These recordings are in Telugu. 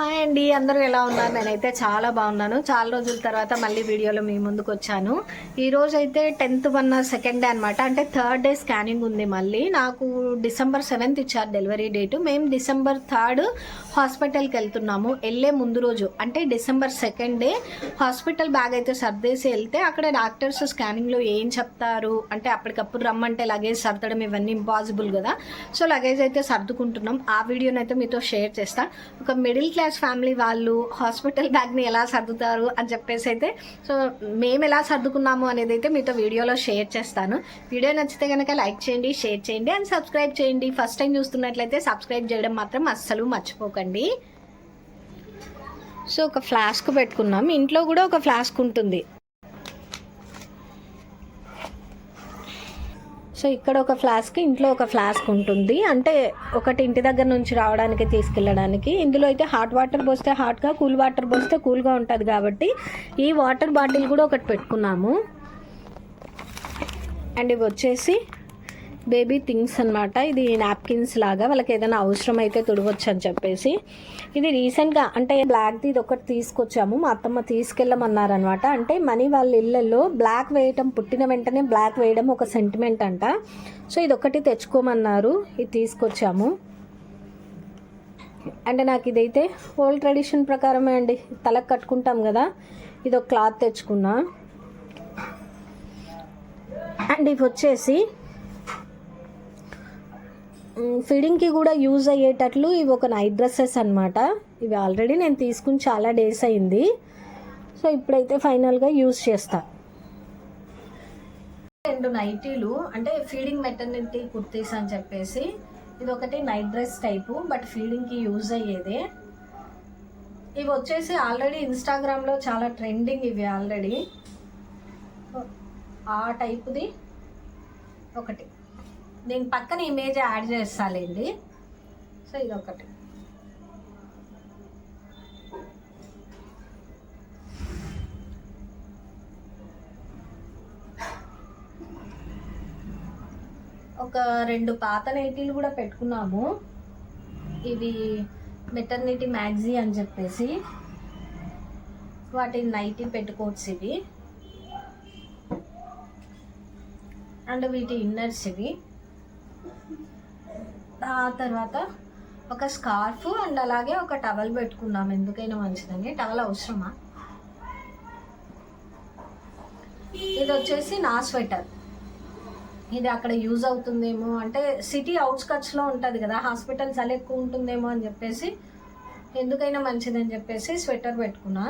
హాయ్ అండి అందరూ ఎలా ఉన్నారు నేనైతే చాలా బాగున్నాను చాలా రోజుల తర్వాత మళ్ళీ వీడియోలో మీ ముందుకు వచ్చాను ఈరోజు అయితే టెన్త్ వన్ సెకండ్ డే అనమాట అంటే థర్డ్ డే స్కానింగ్ ఉంది మళ్ళీ నాకు డిసెంబర్ సెవెంత్ ఇచ్చారు డెలివరీ డేటు మేము డిసెంబర్ థర్డ్ హాస్పిటల్కి వెళ్తున్నాము వెళ్ళే ముందు రోజు అంటే December second day hospital bag అయితే సర్దేసి వెళ్తే అక్కడ డాక్టర్స్ స్కానింగ్లో ఏం చెప్తారు అంటే అప్పటికప్పుడు రమ్మంటే లగేజ్ సర్దడం ఇవన్నీ ఇంపాసిబుల్ కదా సో లగేజ్ అయితే సర్దుకుంటున్నాం ఆ వీడియోనైతే మీతో షేర్ చేస్తాను ఒక మిడిల్ క్లాస్ శ్రీనివాస్ ఫ్యామిలీ వాళ్ళు హాస్పిటల్ బ్యాగ్ని ఎలా సర్దుతారు అని చెప్పేసి అయితే సో మేము ఎలా సర్దుకున్నాము అనేది అయితే మీతో వీడియోలో షేర్ చేస్తాను వీడియో నచ్చితే కనుక లైక్ చేయండి షేర్ చేయండి అండ్ సబ్స్క్రైబ్ చేయండి ఫస్ట్ టైం చూస్తున్నట్లయితే సబ్స్క్రైబ్ చేయడం మాత్రం అస్సలు మర్చిపోకండి సో ఒక ఫ్లాస్క్ పెట్టుకున్నాం ఇంట్లో కూడా ఒక ఫ్లాస్క్ ఉంటుంది సో ఇక్కడ ఒక ఫ్లాస్క్ ఇంట్లో ఒక ఫ్లాస్క్ ఉంటుంది అంటే ఒకటి ఇంటి దగ్గర నుంచి రావడానికి తీసుకెళ్ళడానికి ఇందులో అయితే హాట్ వాటర్ పోస్తే హాట్గా కూల్ వాటర్ పోస్తే కూల్గా ఉంటుంది కాబట్టి ఈ వాటర్ బాటిల్ కూడా ఒకటి పెట్టుకున్నాము అండ్ ఇవి వచ్చేసి బేబీ థింగ్స్ అనమాట ఇది నాప్కిన్స్ లాగా వాళ్ళకి ఏదైనా అవసరం అయితే తుడవచ్చు అని చెప్పేసి ఇది రీసెంట్గా అంటే బ్లాక్ది ఇది ఒకటి తీసుకొచ్చాము మా అత్తమ్మ తీసుకెళ్ళమన్నారనమాట అంటే మనీ వాళ్ళ ఇళ్ళల్లో బ్లాక్ వేయటం పుట్టిన వెంటనే బ్లాక్ వేయడం ఒక సెంటిమెంట్ అంట సో ఇది ఒకటి తెచ్చుకోమన్నారు ఇది తీసుకొచ్చాము అంటే నాకు ఇదైతే ఓల్డ్ ట్రెడిషన్ ప్రకారమే అండి తలకు కట్టుకుంటాం కదా ఇది ఒక క్లాత్ తెచ్చుకున్నా అండ్ ఇవి వచ్చేసి ఫీడింగ్కి కూడా యూజ్ అయ్యేటట్లు ఇవి ఒక నైట్ డ్రెస్సెస్ అనమాట ఇవి ఆల్రెడీ నేను తీసుకుని చాలా డేస్ అయింది సో ఇప్పుడైతే ఫైనల్గా యూజ్ చేస్తా రెండు నైటీలు అంటే ఫీడింగ్ మెటర్నిటీ కుర్తీస్ అని చెప్పేసి ఇది ఒకటి నైట్ డ్రెస్ టైపు బట్ ఫీడింగ్కి యూజ్ అయ్యేదే ఇవి వచ్చేసి ఆల్రెడీ ఇన్స్టాగ్రామ్లో చాలా ట్రెండింగ్ ఇవి ఆల్రెడీ ఆ టైప్ది ఒకటి దీని పక్కన ఇమేజ్ యాడ్ చేస్తాలేండి సో ఇది ఒకటి ఒక రెండు పాత నైటీలు కూడా పెట్టుకున్నాము ఇవి మెటర్నిటీ మ్యాగ్జీ అని చెప్పేసి వాటి నైటీ పెట్టుకోవచ్చు ఇవి అండ్ వీటి ఇన్నర్స్ ఇవి ఆ తర్వాత ఒక స్కార్ఫ్ అండ్ అలాగే ఒక టవల్ పెట్టుకున్నాం ఎందుకైనా మంచిదని టవల్ అవసరమా ఇది వచ్చేసి నా స్వెటర్ ఇది అక్కడ యూజ్ అవుతుందేమో అంటే సిటీ అవుట్స్కట్స్లో ఉంటుంది కదా హాస్పిటల్ చాలా ఎక్కువ ఉంటుందేమో అని చెప్పేసి ఎందుకైనా మంచిదని చెప్పేసి స్వెటర్ పెట్టుకున్నా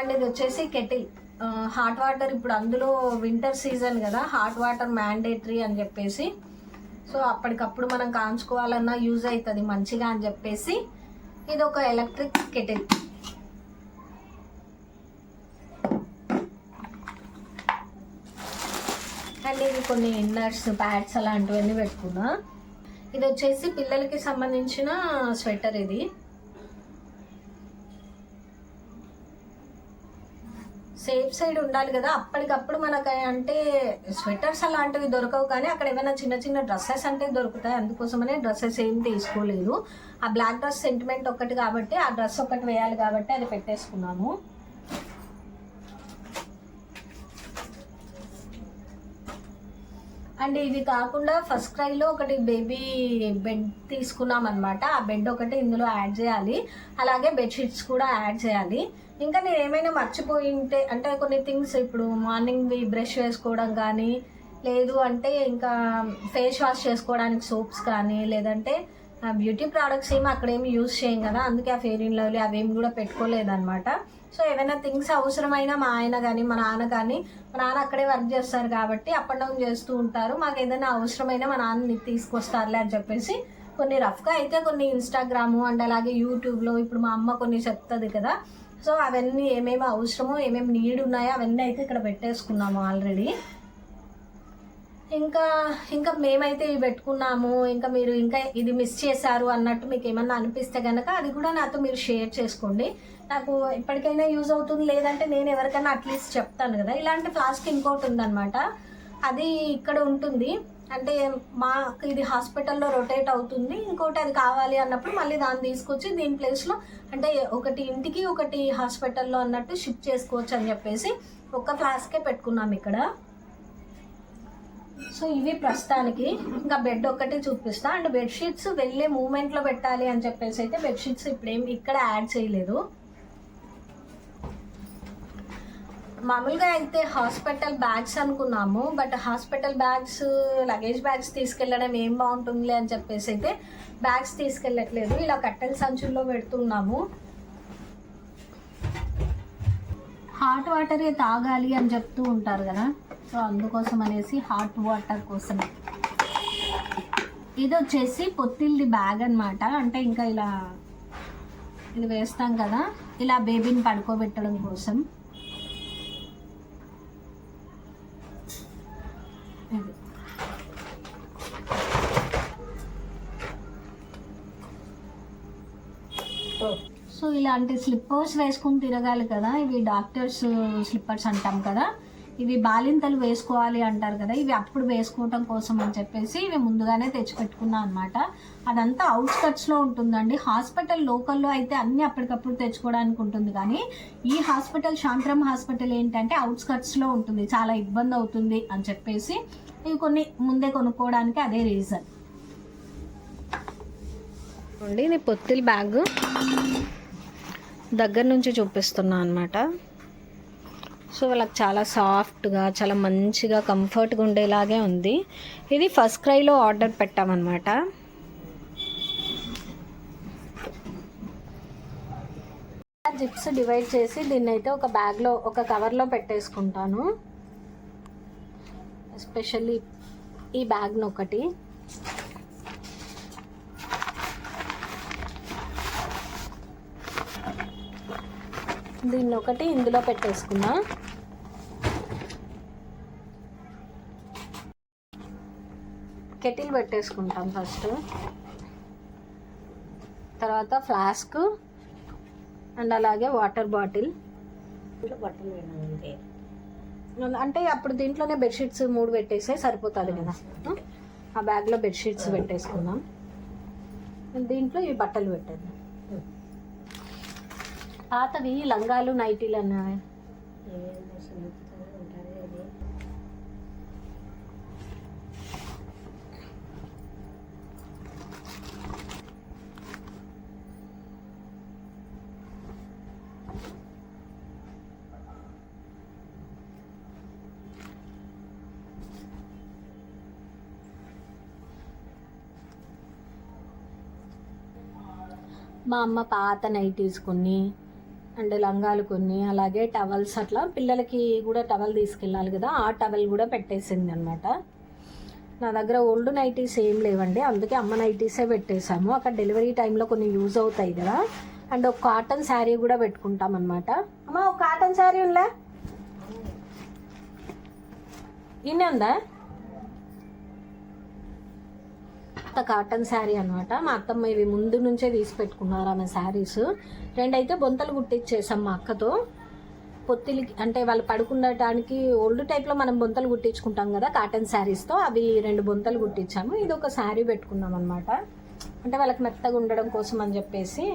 అండ్ ఇది వచ్చేసి కెటిల్ హాట్ వాటర్ ఇప్పుడు అందులో వింటర్ సీజన్ కదా హాట్ వాటర్ మ్యాండేటరీ అని చెప్పేసి సో అప్పటికప్పుడు మనం కాంచుకోవాలన్నా యూజ్ అవుతుంది మంచిగా అని చెప్పేసి ఇది ఒక ఎలక్ట్రిక్ కెటిల్ అండ్ ఇది కొన్ని ఇన్నర్స్ ప్యాడ్స్ అలాంటివన్నీ పెట్టుకున్నా ఇది వచ్చేసి పిల్లలకి సంబంధించిన స్వెటర్ ఇది సేఫ్ సైడ్ ఉండాలి కదా అప్పటికప్పుడు మనకు అంటే స్వెటర్స్ అలాంటివి దొరకవు కానీ అక్కడ ఏమైనా చిన్న చిన్న డ్రెస్సెస్ అంటే దొరుకుతాయి అందుకోసమనే డ్రెస్సెస్ ఏం తీసుకోలేదు ఆ బ్లాక్ డ్రెస్ సెంటిమెంట్ ఒకటి కాబట్టి ఆ డ్రెస్ ఒకటి వేయాలి కాబట్టి అది పెట్టేసుకున్నాము అండ్ ఇవి కాకుండా ఫస్ట్ క్రైలో ఒకటి బేబీ బెడ్ తీసుకున్నాం అనమాట ఆ బెడ్ ఒకటి ఇందులో యాడ్ చేయాలి అలాగే బెడ్షీట్స్ కూడా యాడ్ చేయాలి ఇంకా నేను ఏమైనా మర్చిపోయి ఉంటే అంటే కొన్ని థింగ్స్ ఇప్పుడు మార్నింగ్ బ్రష్ వేసుకోవడం కానీ లేదు అంటే ఇంకా ఫేస్ వాష్ చేసుకోవడానికి సోప్స్ కానీ లేదంటే బ్యూటీ ప్రోడక్ట్స్ ఏమి అక్కడేమి యూజ్ చేయం కదా అందుకే ఆ ఫెయిర్ ఇన్ లవ్లీ అవేమి కూడా పెట్టుకోలేదన్నమాట సో ఏమైనా థింగ్స్ అవసరమైన మా ఆయన కానీ మా నాన్న కానీ మా నాన్న అక్కడే వర్క్ చేస్తారు కాబట్టి అప్ అండ్ డౌన్ చేస్తూ ఉంటారు మాకు ఏదైనా అవసరమైనా మా నాన్నని తీసుకొస్తారులే అని చెప్పేసి కొన్ని రఫ్గా అయితే కొన్ని ఇన్స్టాగ్రాము అండ్ అలాగే యూట్యూబ్లో ఇప్పుడు మా అమ్మ కొన్ని చెప్తుంది కదా సో అవన్నీ ఏమేమి అవసరమో ఏమేమి నీడ్ ఉన్నాయో అవన్నీ అయితే ఇక్కడ పెట్టేసుకున్నాము ఆల్రెడీ ఇంకా ఇంకా మేమైతే ఇవి పెట్టుకున్నాము ఇంకా మీరు ఇంకా ఇది మిస్ చేశారు అన్నట్టు మీకు ఏమన్నా అనిపిస్తే కనుక అది కూడా నాతో మీరు షేర్ చేసుకోండి నాకు ఎప్పటికైనా యూజ్ అవుతుంది లేదంటే నేను ఎవరికైనా అట్లీస్ట్ చెప్తాను కదా ఇలాంటి ఫ్లాస్క్ ఇంకోటి ఉందనమాట అది ఇక్కడ ఉంటుంది అంటే మాకు ఇది హాస్పిటల్లో రొటేట్ అవుతుంది ఇంకోటి అది కావాలి అన్నప్పుడు మళ్ళీ దాన్ని తీసుకొచ్చి దీని ప్లేస్లో అంటే ఒకటి ఇంటికి ఒకటి హాస్పిటల్లో అన్నట్టు షిఫ్ట్ చేసుకోవచ్చు అని చెప్పేసి ఒక్క ఫ్లాస్కే పెట్టుకున్నాం ఇక్కడ సో ఇవి ప్రస్తుతానికి ఇంకా బెడ్ ఒక్కటి చూపిస్తా అండ్ బెడ్షీట్స్ వెళ్ళే మూమెంట్లో పెట్టాలి అని చెప్పేసి అయితే బెడ్షీట్స్ ఇప్పుడేం ఇక్కడ యాడ్ చేయలేదు మామూలుగా అయితే హాస్పిటల్ బ్యాగ్స్ అనుకున్నాము but hospital bags luggage bags తీసుకెళ్ళడం ఏం బాగుంటుంది అని చెప్పేసి అయితే బ్యాగ్స్ తీసుకెళ్ళట్లేదు ఇలా కట్టెల సంచుల్లో పెడుతున్నాము హాట్ వాటరే తాగాలి అని చెప్తూ ఉంటారు కదా సో అందుకోసం అనేసి హాట్ వాటర్ కోసం ఇది వచ్చేసి పొత్తిల్ది బ్యాగ్ అనమాట అంటే ఇంకా ఇలా ఇది వేస్తాం కదా ఇలా బేబీని పడుకోబెట్టడం కోసం సో ఇలాంటి స్లిప్పర్స్ వేసుకుని తిరగాలి కదా ఇవి డాక్టర్స్ స్లిప్పర్స్ అంటాం కదా ఇవి బాలింతలు వేసుకోవాలి అంటారు కదా ఇవి అప్పుడు వేసుకోవటం కోసం అని చెప్పేసి ఇవి ముందుగానే తెచ్చిపెట్టుకున్నా అనమాట అదంతా అవుట్స్కట్స్లో ఉంటుందండి హాస్పిటల్ లోకల్లో అయితే అన్ని అప్పటికప్పుడు తెచ్చుకోవడానికి ఉంటుంది కానీ ఈ హాస్పిటల్ శాంతరం హాస్పిటల్ ఏంటంటే అవుట్స్కట్స్లో ఉంటుంది చాలా ఇబ్బంది అవుతుంది అని చెప్పేసి ఇవి కొన్ని ముందే కొనుక్కోవడానికి అదే రీజన్ అండి పొత్తిల్ బ్యాగ్ దగ్గర నుంచి చూపిస్తున్నా అనమాట సో వాళ్ళకి చాలా సాఫ్ట్గా చాలా మంచిగా కంఫర్ట్గా ఉండేలాగే ఉంది ఇది ఫస్ట్ క్రైలో ఆర్డర్ పెట్టామన్నమాట జిప్స్ డివైడ్ చేసి దీన్ని అయితే ఒక బ్యాగ్లో ఒక కవర్లో పెట్టేసుకుంటాను ఎస్పెషల్లీ ఈ బ్యాగ్ను ఒకటి దీన్ని ఒకటి ఇందులో పెట్టేసుకున్నా కెటిల్ పెట్టేసుకుంటాం ఫస్ట్ తర్వాత ఫ్లాస్క్ అండ్ అలాగే వాటర్ బాటిల్ అంటే అప్పుడు దీంట్లోనే బెడ్షీట్స్ మూడు పెట్టేస్తే సరిపోతుంది కదా ఆ బ్యాగ్లో బెడ్షీట్స్ పెట్టేసుకుందాం దీంట్లో ఈ బట్టలు పెట్టాను పాతవి లంగాలు నైటీలు అన్నవి మా అమ్మ పాత నైటీస్ కొన్ని అండ్ లంగాలు కొన్ని అలాగే టవల్స్ అట్లా పిల్లలకి కూడా టవల్ తీసుకెళ్ళాలి కదా ఆ టవల్ కూడా పెట్టేసింది అనమాట నా దగ్గర ఓల్డ్ నైటీస్ ఏం లేవండి అందుకే అమ్మ నైటీసే పెట్టేశాము అక్కడ డెలివరీ టైంలో కొన్ని యూజ్ అవుతాయి కదా అండ్ ఒక కాటన్ శారీ కూడా పెట్టుకుంటాం అనమాట అమ్మా ఒక కాటన్ శారీ ఉందా ఇన్ని ఉందా కాటన్ శారీ అనమాట మా అత్తమ్మ ఇవి ముందు నుంచే తీసి పెట్టుకున్నారు ఆమె శారీస్ రెండైతే బొంతలు కుట్టించేసాం మా అక్కతో పొత్తిలికి అంటే వాళ్ళు పడుకుండటానికి ఓల్డ్ టైప్లో మనం బొంతలు కుట్టించుకుంటాం కదా కాటన్ శారీస్తో అవి రెండు బొంతలు కుట్టించాము ఇది ఒక శారీ పెట్టుకున్నాం అనమాట అంటే వాళ్ళకి మెత్తగా ఉండడం కోసం అని చెప్పేసి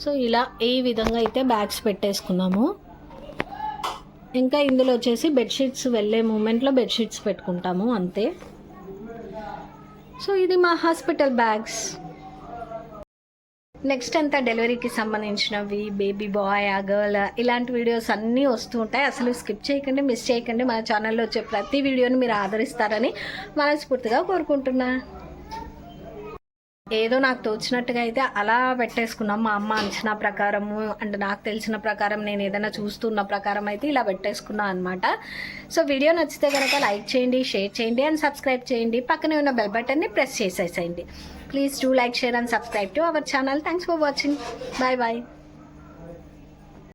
సో ఇలా ఈ విధంగా అయితే బ్యాగ్స్ పెట్టేసుకున్నాము ఇంకా ఇందులో వచ్చేసి బెడ్షీట్స్ వెళ్ళే మూమెంట్లో బెడ్షీట్స్ పెట్టుకుంటాము అంతే సో ఇది మా హాస్పిటల్ బ్యాగ్స్ నెక్స్ట్ అంతా డెలివరీకి సంబంధించినవి బేబీ బాయ్ ఆ గర్ల్ ఇలాంటి వీడియోస్ అన్నీ వస్తూ ఉంటాయి అసలు స్కిప్ చేయకండి మిస్ చేయకండి మన ఛానల్లో వచ్చే ప్రతి వీడియోని మీరు ఆదరిస్తారని మనస్ఫూర్తిగా కోరుకుంటున్నా ఏదో నాకు తోచినట్టుగా అయితే అలా పెట్టేసుకున్నాం మా అమ్మ అంచనా ప్రకారము అండ్ నాకు తెలిసిన ప్రకారం నేను ఏదైనా చూస్తున్న ప్రకారం అయితే ఇలా పెట్టేసుకున్నాను అనమాట సో వీడియో నచ్చితే కనుక లైక్ చేయండి షేర్ చేయండి అండ్ సబ్స్క్రైబ్ చేయండి పక్కనే ఉన్న బెల్ బటన్ని ప్రెస్ చేసేసేయండి Please do like, share and subscribe to our channel. Thanks for watching. Bye bye.